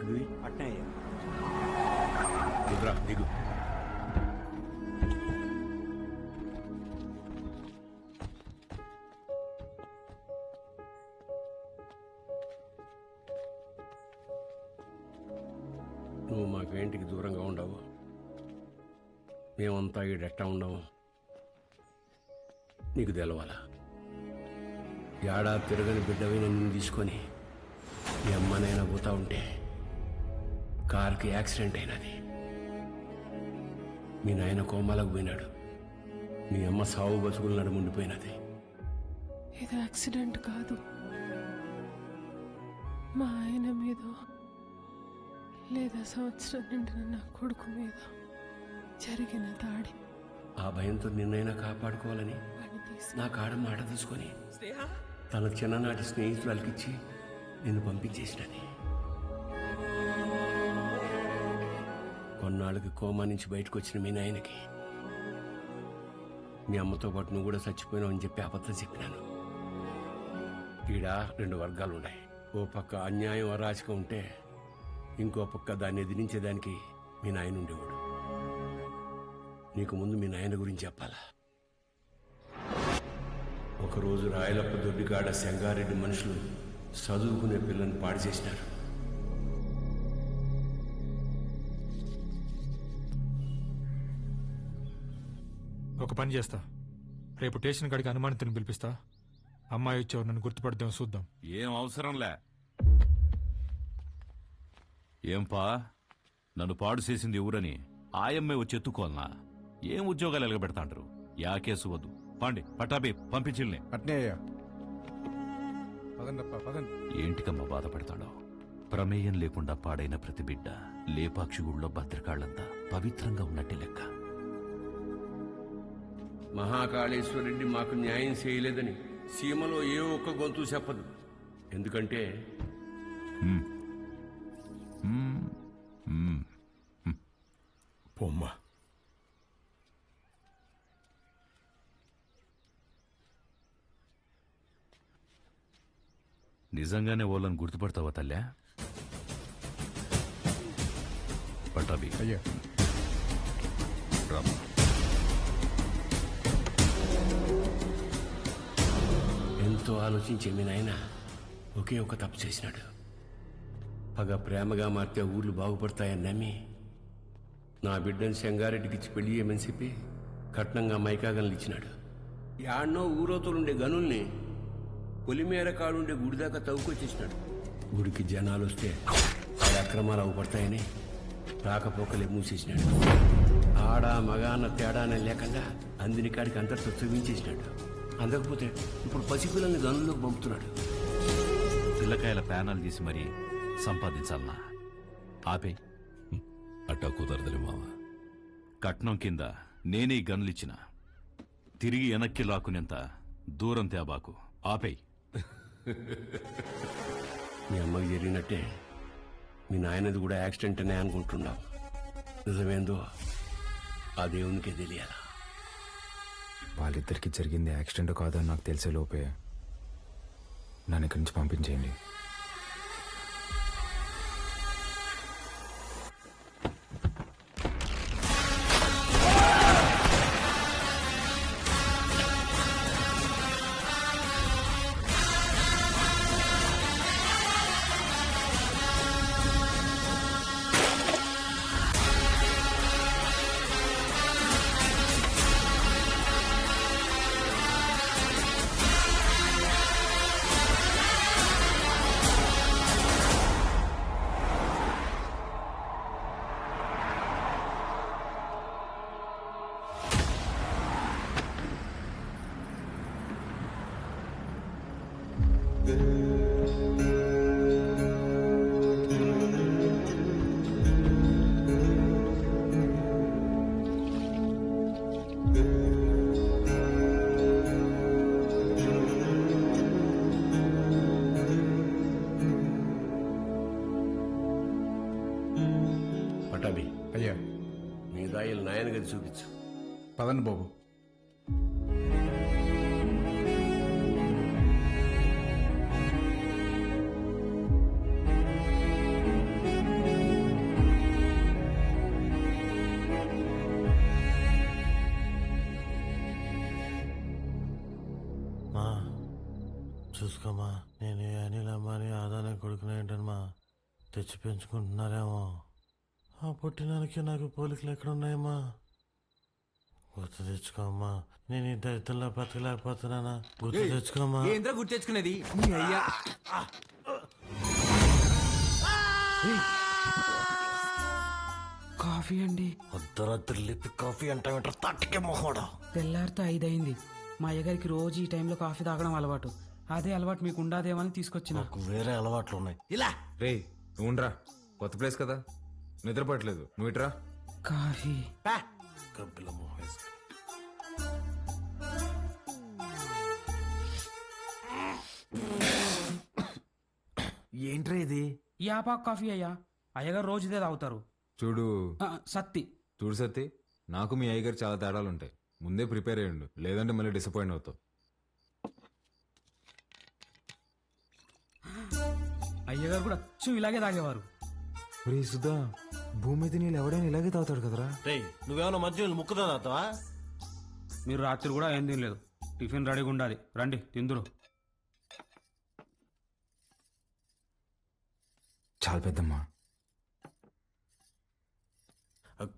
రే అట్నే దిగురా దిగు. నువ్వు మాకు ఇంటికి దూరంగా ఉండవు. మేమంతా ఈడెట్టా ఉండవు నీకు తెలవాలా? ఏడా తిరగని బిడ్డవి నన్ను తీసుకొని ఎమ్మనైనా అమ్మనైనా పోతా ఉంటే కార్కి యాక్సిడెంట్ అయినది. మీ నాయన కోమాలకు పోయినాడు. మీ అమ్మ సావు బతుకులు నడుముండిపోయినది ఇది యాక్సిడెంట్ కాదు. మా ఆయన మీద లేదా సంవత్సరం నిండిన నా కొడుకు మీద జరిగిన దాడి. ఆ భయంతో నిన్నైనా కాపాడుకోవాలని నా కాడ మాట తీసుకొని తన చిన్ననాటి స్నేహితురాలకిచ్చి నిన్ను పంపించేసినది. కొన్నాళ్ళకి కోమా నుంచి బయటకు వచ్చిన మీ నాయనకి. మీ అమ్మతో పాటు నువ్వు కూడా చచ్చిపోయినావు అని చెప్పి అబద్ధం చెప్పినాను. ఈడ రెండు వర్గాలు ఉన్నాయి ఓ పక్క అన్యాయం అరాచకం ఉంటే ఇంకో పక్క దాన్ని ఎదిరించేదానికి మీ నాయన ఉండేవాడు. నీకు ముందు మీ నాయన గురించి చెప్పాలా? ఒకరోజు రాయలప్ప దొడ్డిగాడ సెంగారెడ్డి మనుషులు చదువుకునే పిల్లని పాడు చేసినారు. ఒక పని చేస్తా. రేపు స్టేషన్ కాడికి అనుమానితుని పిలిపిస్తా. అమ్మాయి వచ్చావు నన్ను గుర్తుపడదాం చూద్దాం. ఏం అవసరంలే. ఏంపా? నన్ను పాడు చేసింది ఎవరని? ఆయమ్మే వచ్చి ఎత్తుకోవాలనా? ఏం ఉద్యోగాలు ఎలగబెడతాంటారు యా కేసు వద్దు. పాండి పట్టాబి పంపించిల్ని. అట్నే ఏంటికమ్మా బాధపడతాడో? ప్రమేయం లేకుండా పాడైన ప్రతి బిడ్డ లేపాక్షి గుళ్ళో భద్రకాళ్ళంతా పవిత్రంగా ఉన్నట్టే లెక్క. మహాకాళేశ్వరరెడ్డి మాకు న్యాయం చేయలేదని సీమలో ఏ ఒక్క గొంతు చెప్పదు. ఎందుకంటే మ్మ్. మ్మ్. పొమ్మ నిజంగానే వాళ్ళని గుర్తుపడతావా తల్లా పట్టాబి అయ్యా. రామ్మా ఆలోచించే మీ నాయన ఒకే ఒక తప్పు చేసినాడు. పగ ప్రేమగా మారితే ఊర్లు బాగుపడతాయని నమ్మి నా బిడ్డను శంగారెడ్డికి ఇచ్చి పెళ్ళి చేయమని చెప్పి కట్నంగా మైకాగన్లు ఇచ్చినాడు. యాడ్నో ఊరోతులుండే గనుల్ని పొలిమేర కాడుండే గుడిదాకా తవ్వుకొచ్చేసినాడు. గుడికి జనాలు వస్తే ఆ అక్రమాలు అవుపడతాయని రాకపోకలే మూసేసినాడు. ఆడ మగాన అన్న తేడానే లేకుండా అందిని కాడికి అంతటితో చూపించేసినాడు అందకపోతే ఇప్పుడు పసిపిల్లల్ని గనుల్లోకి పంపుతున్నాడు. పిల్లకాయల ప్యానాలు తీసి మరీ సంపాదించాలనా? ఆపే. అట్టా కుదరదులే మామ. కట్నం కింద నేనే ఈ గన్లిచ్చిన తిరిగి వెనక్కి లాక్కునేంత దూరం తేబాకు. ఆపేయ్ మీ అమ్మకి జరిగినట్టే మీ నాయనది కూడా యాక్సిడెంట్ అనే అనుకుంటున్నావు నిజమేందో ఆ దేవునికే తెలియాలా? వాళ్ళిద్దరికి జరిగింది యాక్సిడెంట్ కాదని నాకు తెలిసే లోపే నన్ను ఇక్కడి నుంచి పంపించేయండి. వెళ్ళి చూపించు. పదండి బాబు. మా చూసుకోమా నేను అనిల్ అమ్మాని ఆదాయం కొడుకునేంటమ్మా తెచ్చి పెంచుకుంటున్నారేమో. ఆ పుట్టినానికి నాకు పోలికలు ఎక్కడున్నాయమ్మా? గుర్తు తెచ్చుకోమ్మా. నేను ఈ దరిద్రంలో బతకలేకపోతున్నానా? గుర్తు తెచ్చుకోమ్మా. ఏంద్రా గుర్తు తెచ్చుకునేది? నీ అయ్యా. కాఫీ అండి. అర్ధరాత్రి లిపి కాఫీ అంటావేంటారు? తట్టకే మొహోడా. తెల్లారితో ఐదయింది. మా అయ్యగారికి రోజు ఈ టైంలో కాఫీ తాగడం అలవాటు. అదే అలవాటు మీకు ఉండదేమని తీసుకొచ్చిన. నాకు వేరే అలవాట్లు ఉన్నాయి ఇలా. రే నువ్వుండ్రా. కొత్త ప్లేస్ కదా. నిద్రపట్లేదు నువ్వు ఇట్రా కాఫీ. మొహం వేసుకొని. ఏంట్రా ఇది? ఈ ఆపాకు కాఫీ అయ్యా. అయ్యగారు రోజు ఇదే తాగుతారు. చూడు. ఆ, సత్తి. చూడు సత్తి నాకు మీ అయ్యగారు చాలా తేడాలు ఉంటాయి ముందే ప్రిపేర్ అయ్యండు. లేదంటే మళ్ళీ డిసప్పాయింట్ అవుతావు. అయ్యగారు కూడా అచ్చు ఇలాగే తాగేవారు. రే సుధా భూమి మీద నీళ్ళు ఎవడైనా ఇలాగే తాగుతాడు కదరా? రేయ్ నువ్వేమన్నా మధ్య ముక్కుదా తాతావా మీరు రాత్రి కూడా ఏం తినలేదు. టిఫిన్ రెడీగా ఉండాలి. రండి తిందురు. చాలా పెద్దమ్మా.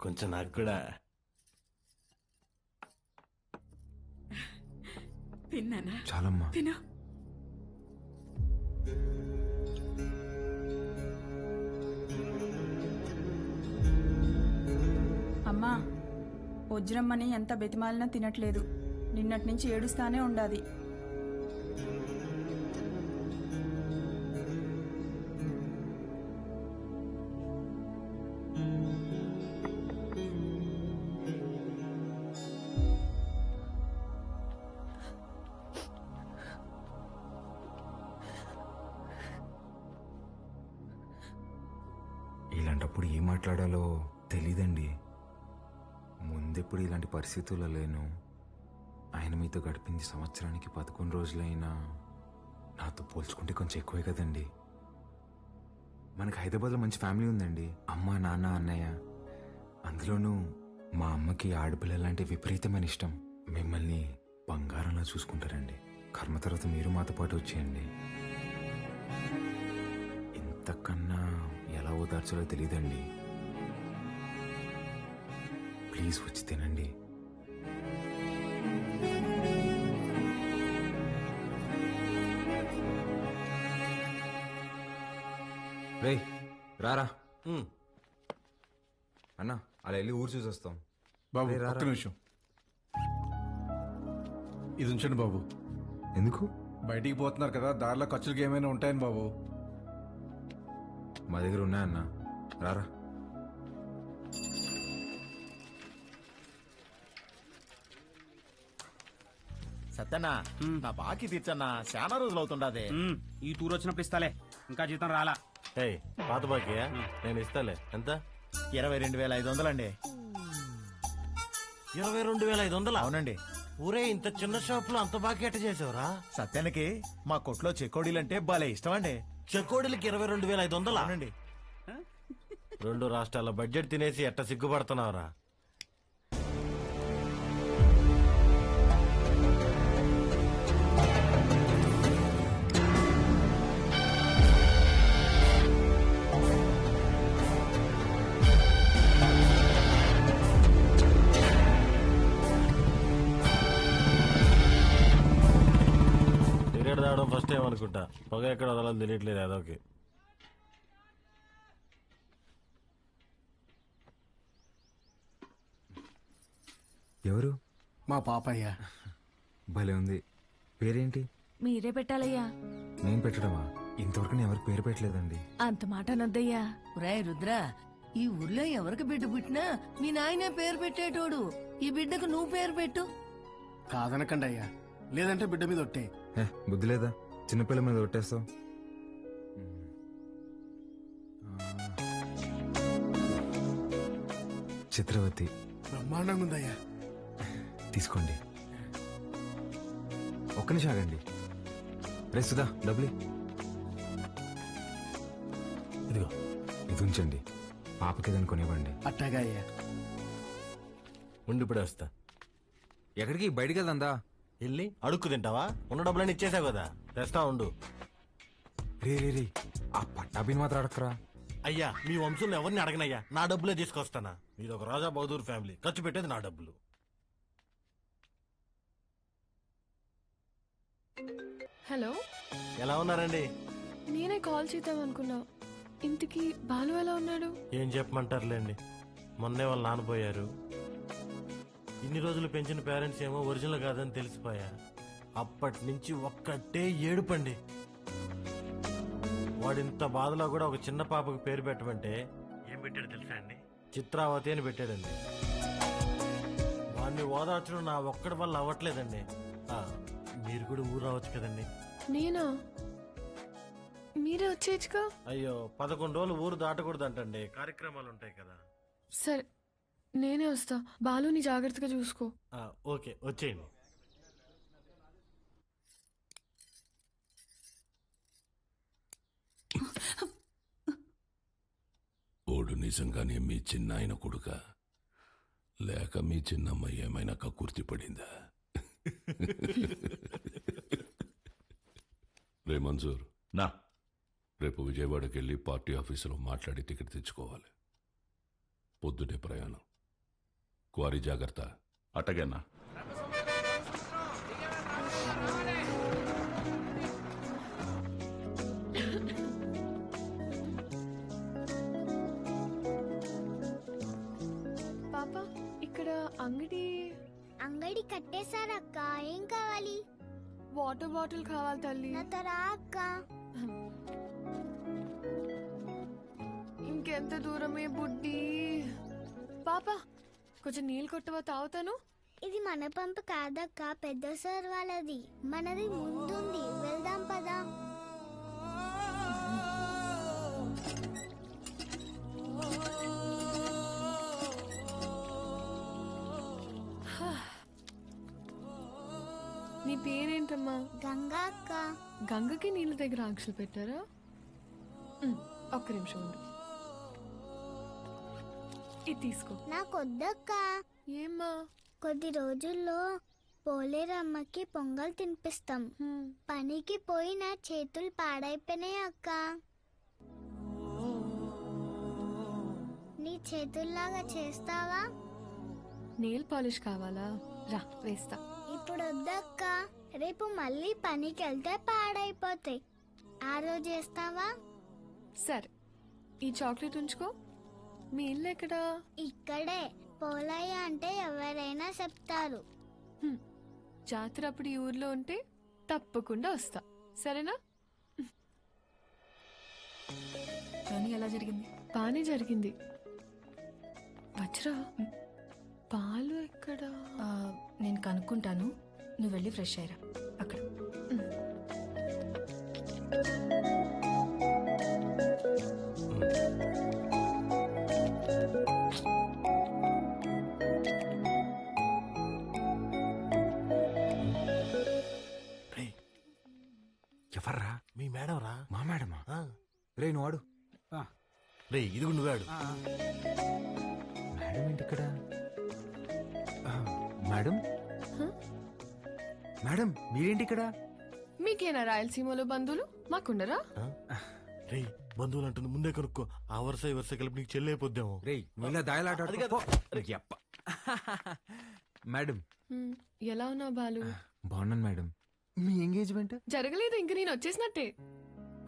కొంచెం నాకు కూడా. తిన్నానా? చాలమ్మా. తిను. అమ్మా వజ్రమ్మని ఎంత బెతిమాలినా తినట్లేదు. నిన్నటి నుంచి ఏడుస్తానే ఉండాది. ఇలాంటప్పుడు ఏం మాట్లాడాలో తెలీదండి. ముందెప్పుడు ఇలాంటి పరిస్థితుల్లో లేను? ఆయన మీతో గడిపింది సంవత్సరానికి పదకొండు రోజులైనా నాతో పోల్చుకుంటే కొంచెం ఎక్కువే కదండి. మనకి హైదరాబాద్లో మంచి ఫ్యామిలీ ఉందండి. అమ్మ నాన్న అన్నయ్య. అందులోనూ మా అమ్మకి ఆడపిల్లలంటే విపరీతమైన ఇష్టం. మిమ్మల్ని బంగారంలా చూసుకుంటారండి. కర్మ తర్వాత మీరు మాతో పాటు వచ్చేయండి. ఇంతకన్నా ఎలా ఓదార్చాలో తెలియదండి. ప్లీజ్ వచ్చి తినండి. రే రారా. అన్నా అలా వెళ్ళి ఊరు చూసి వస్తాం బాబు రే, రారా. ఒక్క నిమిషం. ఇది ఉంచండి బాబు. ఎందుకు? బయటికి పోతున్నారు కదా దారిలో ఖర్చులకి ఏమైనా ఉంటాయని బాబు. మా దగ్గర ఉన్నాయన్నా. రారా. సత్యన్నా నా బాకీ తీర్చన్నా చాలా రోజులు అవుతుండదే. ఈ టూర్ వచ్చినప్పుడు ఇస్తాలే. ఇంకా జీతం రాలా. ఏయ్ పాత బాకీ నేను ఇస్తాలే. ఎంత? ఇరవై రెండు వేల ఐదు వందలండి. ఇరవై రెండు వేల ఐదు వందలు? అవునండి. ఊరే ఇంత చిన్న షాప్లో అంత బాకీ ఎట్ట చేసావురా? సత్యానికి మా కొట్లో చెకోడీలంటే భలే ఇష్టం అండి చెకోడీలకి ఇరవై రెండు వేల ఐదు వందలు? అవునండి. రెండు రాష్ట్రాల బడ్జెట్ తినేసి ఎట్ట సిగ్గుపడుతున్నావురా? అనుకుంటా పొగ ఎక్కడ వదలని తెలియట్లేదు అదొకే ఎవరు? మా పాపయ్య. భలే ఉంది. పేరేంటి? మీరే పెట్టాలయ్యా. నేను పెట్టడమా? ఇంతవరకు నేను ఎవరికి పేరు పెట్టలేదండి. అంత మాట అనొద్దయ్యా. రాయ్ రుద్ర ఈ ఊర్లో ఎవరికి బిడ్డ పుట్టినా మీ నాయనే పేరు పెట్టేటోడు. ఈ బిడ్డకు నువ్వు పేరు పెట్టు. కాదనకండి అయ్యా లేదంటే బిడ్డ మీద ఒట్టే. బుద్ధి లేదా? చిన్నపిల్ల మీద కొట్టేస్తావు? చిత్రవతి. బ్రహ్మాండంగా ఉందయ్యా. తీసుకోండి. ఒక్క నిమిషం ఆగండి. రే సుధా డబ్బులు ఇదిగో. ఇది ఉంచండి. పాపకి ఏదైనా కొనివ్వండి. అట్టాగా అయ్యా. ఉండి ఇప్పుడే వస్తా. ఎక్కడికి? బయటికి వెళ్దా వెళ్ళి అడుక్కు తింటావా? ఉన్న డబ్బులన్నీ ఇచ్చేసావు కదా. తెస్తా ఉండు. రే రే రే ఆ పట్టాభిని మాత్రం అడక్కరా. అయ్యా మీ వంశంలో ఎవరిని అడగనయ్యా? నా డబ్బులే తీసుకొస్తానా? మీరు ఒక రాజా బహదూర్ ఫ్యామిలీ. ఖర్చు పెట్టేది నా డబ్బులు. హలో. ఎలా ఉన్నారండి? నేనే కాల్ చేద్దాం అనుకున్నా. ఇంటికి బాలు ఎలా ఉన్నాడు? ఏం చెప్పమంటారులేండి. మొన్నే వాళ్ళు నానపోయారు ఇన్ని రోజులు పెంచిన పేరెంట్స్ ఏమో ఒరిజినల్ కాదని తెలిసిపోయా. అప్పటి నుంచి ఒక్కటే ఏడుపండి. వాడింత బాధలో కూడా ఒక చిన్న పాపకు పేరు పెట్టమంటే ఏం పెట్టాడు తెలుసా అండి? చిత్రావతి అని పెట్టాడండి. వాడిని ఓదార్చడం నా ఒక్కడి వల్ల అవ్వట్లేదండి. ఆ, మీరు కూడా ఊరు రావచ్చు కదండి. నేనా? మీరే వచ్చేయచ్చుగా అయ్యో పదకొండు రోజులు ఊరు దాటకూడదంటండి. కార్యక్రమాలు ఉంటాయి కదా. సరే నేనే వస్తా. బాలుని జాగ్రత్తగా చూసుకో. ఆ, ఓకే వచ్చేయండి. ఓడు నిజంగానే మీ చిన్నాయన కొడుక? లేక మీ చిన్నమ్మ ఏమైనా కక్కుర్తి పడిందా? రే మంజూర్. నా. రేపు విజయవాడకి వెళ్ళి పార్టీ ఆఫీసులో మాట్లాడి టికెట్ తెచ్చుకోవాలి. పొద్దుటే ప్రయాణం. క్వారీ జాగ్రత్త. అట్టగన్నా పాప ఇక్కడ అంగడి అంగడి కట్టేశారక్క. ఏం కావాలి? వాటర్ బాటిల్ కావాలి తల్లి. నాతో రా అక్క. ఇంకెంత దూరమే బుడ్డి? పాప కొంచెం నీళ్ళు కొట్టవా తాగుతాను? ఇది మన పంపు కాదక్క పెద్ద సార్ వాళ్ళది. మనది ముందుంది. వెళ్దాం పదా. నీ పేరేంటమ్మా? గంగా అక్క. గంగకి నీళ్ళ దగ్గర ఆంక్షలు పెట్టారా? ఉమ్, ఒక్క నిమిషం ఉండు. ఇది తీసుకో. నాకొద్దక్క. ఏమ్మా? కొద్ది రోజుల్లో పోలేరమ్మకి పొంగల్ తినిపిస్తాం. పనికి పోయి నా చేతులు పాడైపోయినాయి అక్క. నీ చేతుల్లాగా చేస్తావా? నెయిల్ పాలిష్ కావాలా? రా వేస్తా. ఇప్పుడు వద్దక్క రేపు మళ్ళీ పనికి వెళ్తే పాడైపోతాయి. ఆ రోజు చేస్తావా? సరే. ఈ చాక్లెట్ ఉంచుకో. మీ ఇల్లు ఎక్కడా? ఇక్కడే. పోలయ్య అంటే ఎవరైనా చెప్తారు. హ్మ్. జాతర అప్పుడు ఈ ఊర్లో ఉంటే తప్పకుండా వస్తా. సరేనా? కానీ ఎలా జరిగింది? బానే జరిగింది. వజ్రా పాలు ఎక్కడా? ఆ, నేను కనుక్కుంటాను. నువ్వు వెళ్ళి ఫ్రెష్ అయ్యరా. అక్కడ. మేడం రా మా మేడమా? రే నువ్వు ఆడు. రే ఇది నువ్వే ఆడు. మేడం ఏంటి ఇక్కడ మేడం? మేడం మీరేంటి ఇక్కడ మీకేనా రాయలసీమలో బంధువులు? మాకుండరా? రే బంధువులు అంటుంది ముందే కనుక్కో. ఆ వరుస ఈ వరుస కలిపి నీకు చెల్లి అయిపోద్దాము. రే నువ్వు దాయలాట. మేడం. హ్మ్. ఎలా ఉన్నావు బాలు? బాగున్నాను మేడం. మీ ఎంగేజ్మెంట్? జరగలేదు ఇంక నేను వచ్చేసినట్టే.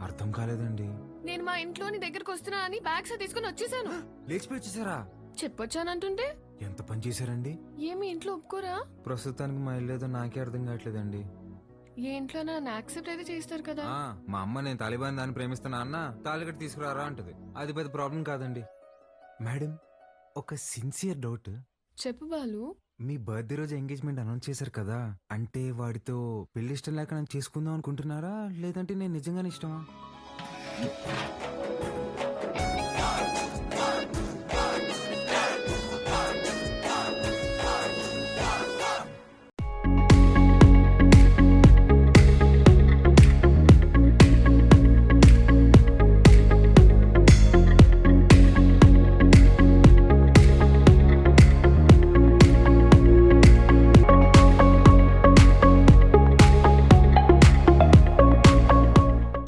అర్థం కాలేదండి. నేను మా ఇంట్లోని దగ్గరకు వస్తున్నా అని బ్యాగ్స్ తీసుకుని వచ్చేసాను. లేచిపోయి వచ్చేసారా? చెప్పొచ్చానంటుంటే? ఎంత పని చేశారండి? ఏమి ఇంట్లో ఒప్పుకోరా? ప్రస్తుతానికి మా ఇల్లు ఏదో నాకే అర్థం కావట్లేదండి. ఏ ఇంట్లో నన్ను యాక్సెప్ట్ అయితే చేస్తారు కదా. ఆ, మా అమ్మ నేను తాలిబాన్ దాన్ని ప్రేమిస్తున్నా అన్న తాలిగట్టు తీసుకురారా అంటది. అది పెద్ద ప్రాబ్లం కాదండి. మేడం ఒక సిన్సియర్ డౌట్. చెప్పు బాలు. మీ బర్త్డే రోజు ఎంగేజ్మెంట్ అనౌన్స్ చేశారు కదా అంటే వాడితో పెళ్ళి ఇష్టం లేక నన్ను చేసుకుందాం అనుకుంటున్నారా? లేదంటే నేను నిజంగానే ఇష్టమా?